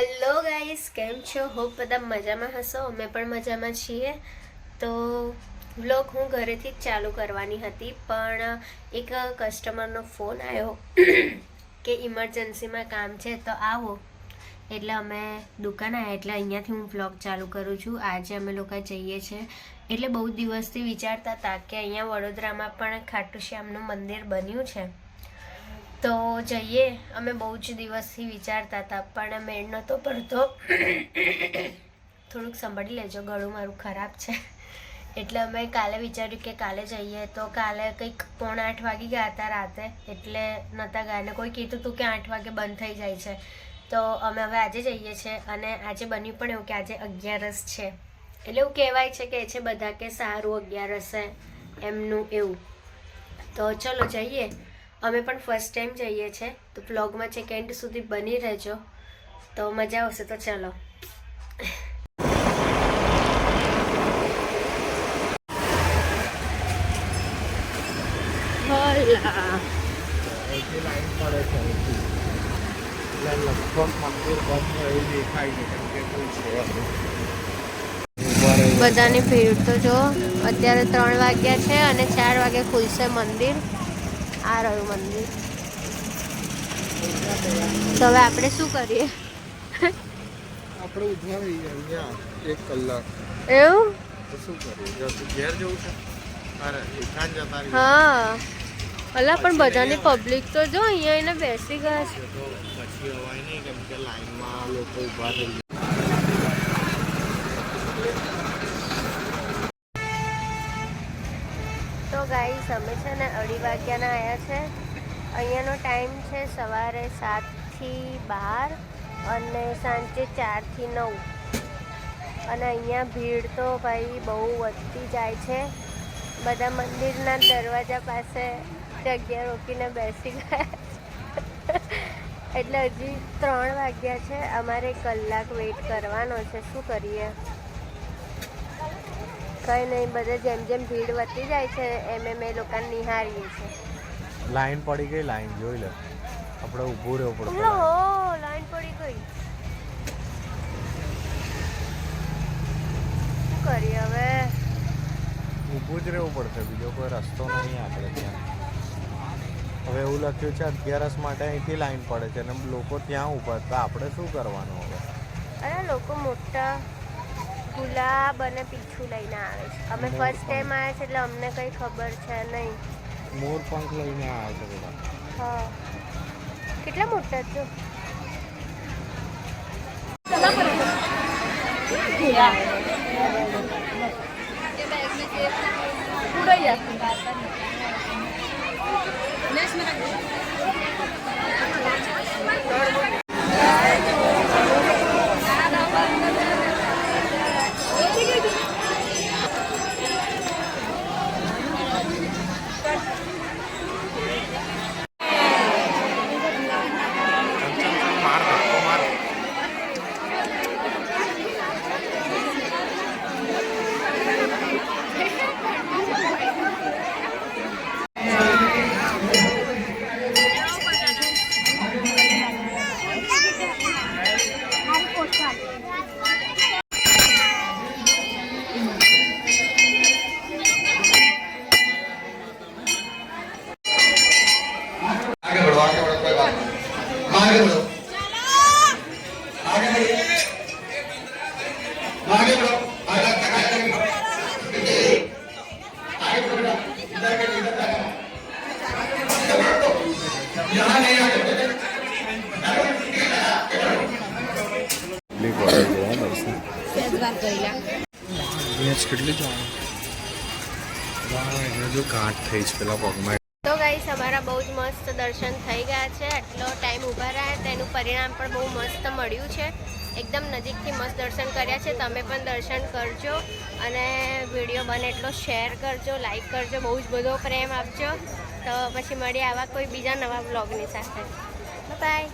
Hello guys કેમ છો? Hope બધા મજામાં હશો? અમે પણ મજામાં છીએ. તો વ્લોગ હું ઘરેથી જ ચાલુ કરવાની હતી, પણ એક કસ્ટમરનો ફોન આવ્યો કે ઇમરજન્સીમાં કામ છે, તો આવો. એટલે અમે દુકાન આવ્યા એટલે અહીંયાથી હું વ્લોગ ચાલુ કરું છું. આજે અમે લોકો જઈએ છીએ. એટલે બહુ દિવસથી વિચારતા હતા કે અહીંયા વડોદરામાં પણ ખાટુ શ્યામનું મંદિર બન્યું છે. તો જઈએ. અમે બહુ જ દિવસથી વિચારતા હતા, પણ મેળ નહોતો પડતો. થોડુંક સંભાળી લેજો, ગળું મારું ખરાબ છે. એટલે અમે કાલે વિચાર્યું કે કાલે જઈએ. તો કાલે કંઈક પોણા આઠ વાગી ગયા હતા રાતે, એટલે નહોતા ગયા. ને કોઈ કીધું હતું કે આઠ વાગે બંધ થઈ જાય છે. તો અમે હવે આજે જઈએ છીએ અને આજે બન્યું પણ એવું કે આજે અગિયારસ છે. એટલે એવું કહેવાય છે કે છે બધા કે સારું અગિયારસે એમનું એવું. તો ચલો જઈએ. અમે પણ ફર્સ્ટ ટાઈમ જઈએ છીએ તો બ્લોગમાં છે એન્ડ સુધી બની રહેજો. તો મજા આવશે. તો ચલો. બધાની ભીડ તો જો અત્યારે ત્રણ વાગ્યા છે અને ચાર વાગે ખુલશે મંદિર. આ રહ્યું મંદિર. તો હવે આપણે શું કરીએ? આપણે રહીએ અહીંયા એક કલાક. એવું? શું કરીએ? ઘેર જવું છે. હા. અલા પણ બધાની પબ્લિક તો જો અહીંયા એને બેસી ગયા છે. તો પછી અવાય નહીં કેમ કે લાઈનમાં લોકો ઊભા થઈ જાય તો ગાઈસ અમે છે ને અઢી વાગ્યાના આવ્યા છે. અહીંયાનો ટાઈમ છે સવારે સાતથી બાર અને સાંજે ચારથી નવ. અને અહીંયા ભીડ તો ભાઈ બહુ વધતી જાય છે. બધા મંદિરના દરવાજા પાસે જગ્યા રોકીને બેસી ગયા એટલે હજી ત્રણ વાગ્યા છે. અમારે કલાક વેઇટ કરવાનો છે. શું કરીએ? કઈ નહીં બધે જેમ જેમ ભીડ વધતી જાય છે એમ એમ એ લોકોને નિહાળીએ છે લાઈન પડી ગઈ લાઈન જોઈ લે. આપણે ઊભું રહેવું પડે હો લાઈન પડી ગઈ. શું કરીએ હવે? ઊભું જ રહેવું પડશે બીજો કોઈ રસ્તો નહીં આપણે ત્યાં. હવે એવું લખ્યું છે અગિયારસ માટે અહીંથી લાઈન પડે છે અને લોકો ત્યાં ઊભા હતા આપણે શું કરવાનું હવે? અરે લોકો મોટા ગુલાબ અને પીછું લઈને આવે છે. અમે ફર્સ્ટ ટાઈમ આવ્યા છે એટલે અમને કંઈ ખબર છે નહીં. મોર પંખ લઈને આવ્યા છે બધા. હા. કેટલા મોટા છો? માર आगे बढ़िए आगे बढ़ो आगे तक आगे बढ़ो आगे बढ़ो बेटा इधर के इधर तक आगे बढ़ो यहाँ नहीं आगे बढ़ो કેટલી પડે છે હે દર્શન ભેંસ કેટલી ચાલે જો ગાંઠ થઈ છે પેલા પગમાં તો ગાઈસ અમારા બહુ જ મસ્ત દર્શન થઈ ગયા છે. આટલો ટાઈમ ઊભા રહ્યા તેનું પરિણામ પણ બહુ મસ્ત મળ્યું છે. એકદમ નજીકથી મસ્ત દર્શન કર્યા છે. તમે પણ દર્શન કરજો અને વીડિયો બને એટલો શેર કરજો લાઈક કરજો, બહુ જ બધો પ્રેમ આપજો. તો પછી મળીએ આવા કોઈ બીજા નવા બ્લોગની સાથે. બાય